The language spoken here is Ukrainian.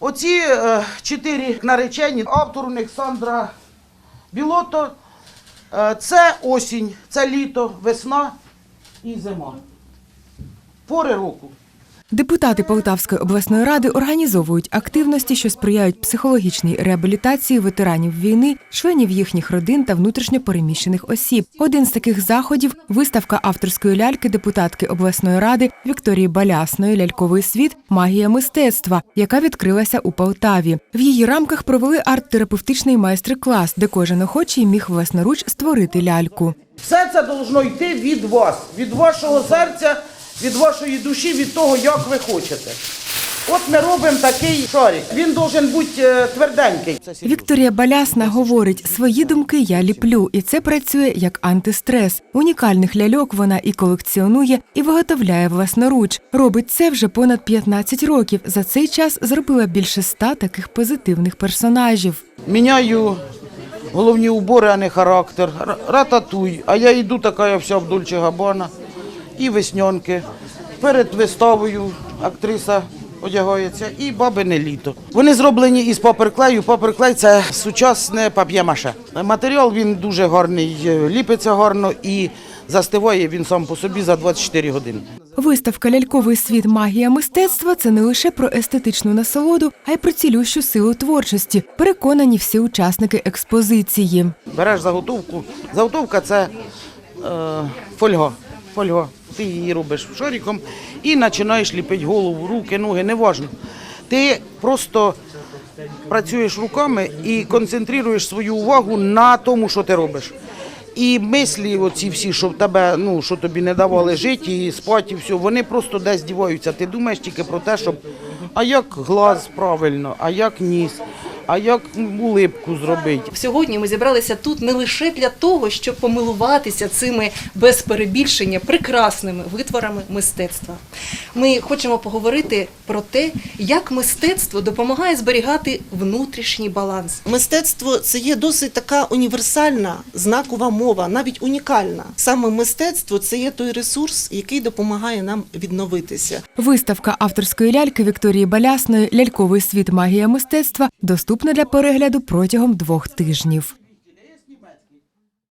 Оці е, чотири наречені, автор у них Сандра Білото. Е, це осінь, це літо, весна і зима. Пори року. Депутати Полтавської обласної ради організовують активності, що сприяють психологічній реабілітації ветеранів війни, членів їхніх родин та внутрішньопереміщених осіб. Один з таких заходів виставка авторської ляльки депутатки обласної ради Вікторії Балясної Ляльковий світ Магія мистецтва, яка відкрилася у Полтаві. В її рамках провели арт-терапевтичний майстер-клас, де кожен охочий міг власноруч створити ляльку. Все це должно йти від вас, від вашого серця, від вашої душі, від того, як ви хочете. От ми робимо такий шарик. Він должен бути е, тверденький. Вікторія Балясна говорить, свої думки я ліплю, і це працює як антистрес. Унікальних ляльок вона і колекціонує, і виготовляє власноруч. Робить це вже понад 15 років. За цей час зробила більше ста таких позитивних персонажів. Міняю головні убори, а не характер. Рататуй. А я йду така я вся в Габана і веснянки. Перед виставою актриса одягається і бабине літо. Вони зроблені із паперклею. Паперклей це сучасне пап'є-маше. Матеріал він дуже гарний, е, ліпиться гарно і застиває він сам по собі за 24 години. Виставка Ляльковий світ магія мистецтва це не лише про естетичну насолоду, а й про цілющу силу творчості. Переконані всі учасники експозиції. Береш заготовку. Заготовка це е, фольга. Фольга. Ти її робиш шариком і починаєш ліпити голову, руки, ноги, неважно. Ти просто працюєш руками і концентруєш свою увагу на тому, що ти робиш. І мислі, оці всі, що в тебе, ну що тобі не давали жити і спати, і все, вони просто десь діваються. Ти думаєш тільки про те, щоб а як глаз правильно, а як ніс, а як улипку зробити. Сьогодні ми зібралися тут не лише для того, щоб помилуватися цими без перебільшення прекрасними витворами мистецтва. Ми хочемо поговорити про те, як мистецтво допомагає зберігати внутрішній баланс. Мистецтво це є досить така універсальна знакова мова, навіть унікальна. Саме мистецтво це є той ресурс, який допомагає нам відновитися. Виставка авторської ляльки Вікторії Балясної Ляльковий світ магія мистецтва доступна для перегляду протягом двох тижнів.